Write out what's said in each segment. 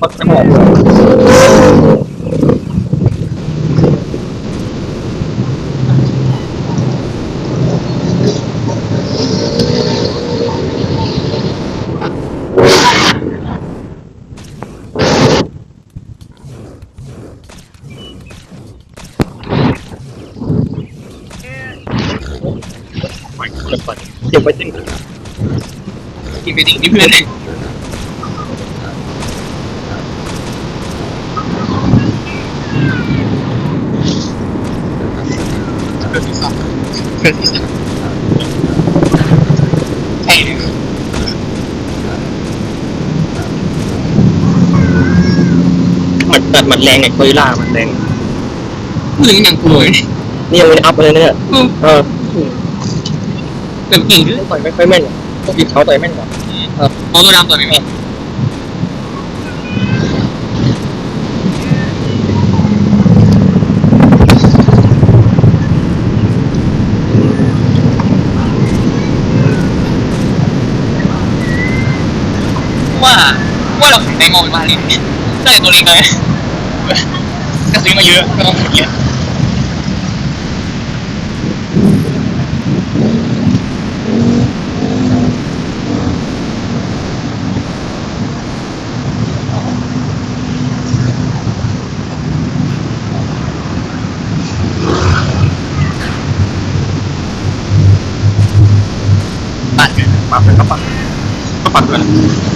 mất cái một Mày, mày, mày, mày, mày, mày, mày, mày, mày, mày, กิดที่สามเพื่อนที่สามใช่มันแต่มันแรงไงโคยล่ามันแรงเพื่ออย่างกลัวเลยนี่ยังไม่ได้อัพเลยเนี่ยเออแต่เก่งด้วยต่อยไม่ค่อยแม่นพวกอีกเขาต่อยแม่นกว่าเพราตัวดำตัวไม่มี ว่าว่าเราในมองมาลิ้นได้ตัวเล็กเลยจะซื้อมาเยอะก็ต้องเยอะปัดกันปักเลยก็ปักก็ปักเ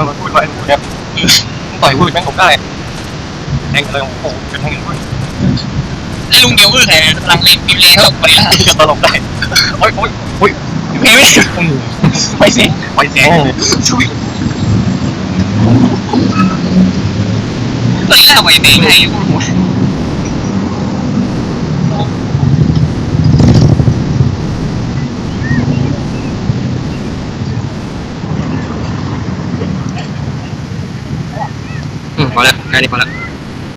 มันมาพูดไว้เนี่ยต่อยพูดแม่งผมได้แทงเลยโอ้โหเป็นแทงพูดไอ้ลุงเดียวคือใครพลังเล็กพิมพ์เล็กเท่าคนนี้ที่จะตลกได้โอ้ยโอ้ยโอ้ยเพลงไม่ไปสิไปแสงช่วยตอนนี้เราไปเพลงไท 好了，该你好了。